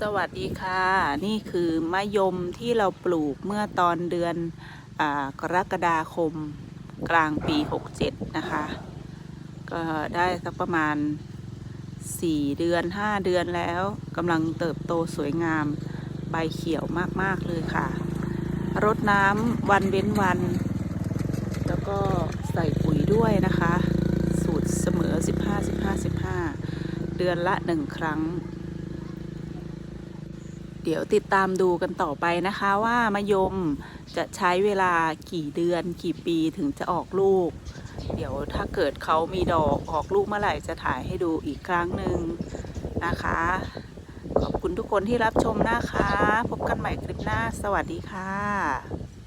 สวัสดีค่ะ นี่คือมะยมที่เราปลูกเมื่อตอนเดือนอกรกฎาคมกลางปี 67 นะคะ ก็ได้สักประมาณ 4 เดือน 5 เดือนแล้วกำลังเติบโตสวยงาม ใบเขียวมาก ๆ เลยค่ะ รดน้ำวันเว้นวัน แล้วก็ใส่ปุ๋ยด้วยนะคะ สูตรเสมอ 15 15 15 เดือนละ 1 ครั้ง เดี๋ยวติดตามดูกันต่อไปนะคะว่ามะยมจะใช้เวลากี่เดือนกี่ปีถึงจะออกลูก เดี๋ยวถ้าเกิดเขามีดอกออกลูกเมื่อไหร่จะถ่ายให้ดูอีกครั้งหนึ่งนะคะ ขอบคุณทุกคนที่รับชมนะคะ พบกันใหม่คลิปหน้า สวัสดีค่ะ